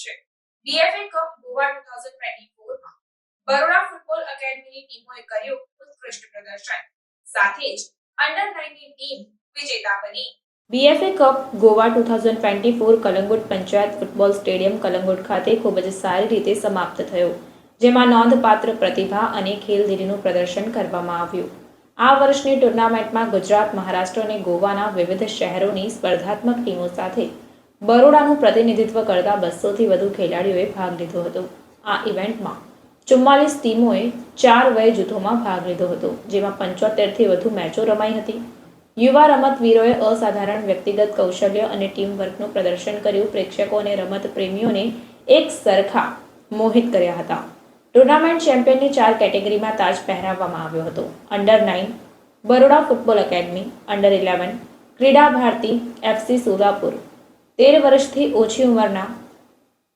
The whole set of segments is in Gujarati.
છે. બીએફએ કપ ગોવા 2024 માં બરોડા ફૂટબોલ એકેડમીની ટીમોએ કર્યું ઉત્કૃષ્ટ પ્રદર્શન. સાથે જ અંડર 19 ટીમ વિજેતા બની. BFA cup Goa two thousand twenty four Calangute panchayat football stadium Calangute ખાતે ખૂબ જ સારી રીતે સમાપ્ત થયો, જેમાં નોંધપાત્ર પ્રતિભા અને ખેલદીલીનું પ્રદર્શન કરવામાં આવ્યું. આ વર્ષની ટુર્નામેન્ટમાં ગુજરાત, મહારાષ્ટ્ર અને ગોવાના વિવિધ શહેરોની સ્પર્ધાત્મક ટીમો સાથે બરોડાનું પ્રતિનિધિત્વ કરતા બસોથી વધુ ખેલાડીઓએ ભાગ લીધો હતો. આ ઇવેન્ટમાં ચુમ્માલીસ ટીમોએ ચાર વય જૂથોમાં ભાગ લીધો હતો, જેમાં પંચોતેરથી વધુ મેચો રમાઈ હતી. યુવા રમતવીરોએ અસાધારણ વ્યક્તિગત કૌશલ્ય અને ટીમ વર્કનું પ્રદર્શન કર્યું. પ્રેક્ષકો અને રમત પ્રેમીઓને એક સરખા મોહિત કર્યા હતા. ટુર્નામેન્ટ ચેમ્પિયનની ચાર કેટેગરીમાં તાજ પહેરાવવામાં આવ્યો હતો. Under nine Baroda football academy. Under eleven Krida Bharati FC Solapur તેર વર્ષથી ઓછી ઉંમરના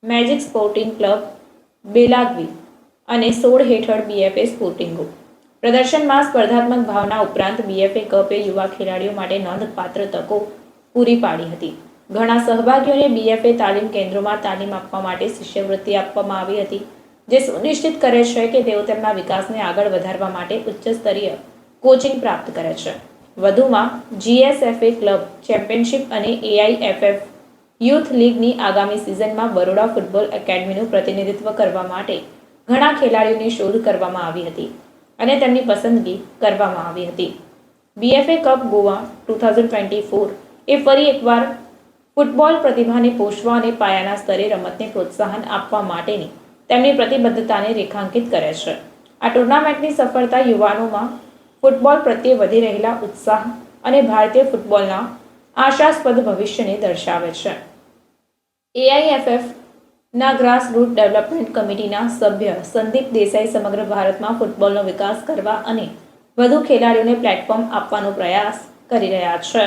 મેજિક સ્પોર્ટિંગ ક્લબ બેલાગવી અને સોળ હેઠળ બીએફએ સ્પોર્ટિંગો. પ્રદર્શનમાં સ્પર્ધાત્મક ભાવના ઉપરાંત બીએફએ કપે યુવા ખેલાડીઓ માટે નોંધપાત્ર તકો પૂરી પાડી હતી. ઘણા સહભાગીઓને બીએફએ તાલીમ કેન્દ્રોમાં તાલીમ આપવા માટે શિષ્યવૃત્તિ આપવામાં આવી હતી, જે સુનિશ્ચિત કરે છે કે તેઓ તેમના વિકાસને આગળ વધારવા માટે ઉચ્ચ સ્તરીય કોચિંગ પ્રાપ્ત કરે છે. વધુમાં, જીએસએફએ ક્લબ ચેમ્પિયનશિપ અને એઆઈએફએફ યુથ લીગની આગામી સિઝનમાં બરોડા ફૂટબોલ એકેડમીનું પ્રતિનિધિત્વ કરવા માટે ઘણા ખેલાડીઓની શોધ કરવામાં આવી હતી અને તેમની પસંદગી કરવામાં આવી હતી. BFA cup Goa two thousand twenty four એ ફરી એકવાર ફૂટબોલ પ્રતિભાને પોષવા અને પાયાના સ્તરે રમતને પ્રોત્સાહન આપવા માટેની તેમની પ્રતિબદ્ધતાને રેખાંકિત કરે છે. આ ટુર્નામેન્ટની સફળતા યુવાનોમાં ફૂટબોલ પ્રત્યે વધી રહેલા ઉત્સાહ અને ભારતીય ફૂટબોલના આશાસ્પદ ભવિષ્યને દર્શાવે છે. એઆઈએફએફ ના ગ્રાસરૂટ ડેવલપમેન્ટ કમિટીના સભ્ય સંદીપ દેસાઈ સમગ્ર ભારતમાં ફૂટબોલનો વિકાસ કરવા અને વધુ ખેલાડીઓને પ્લેટફોર્મ આપવાનો પ્રયાસ કરી રહ્યા છે.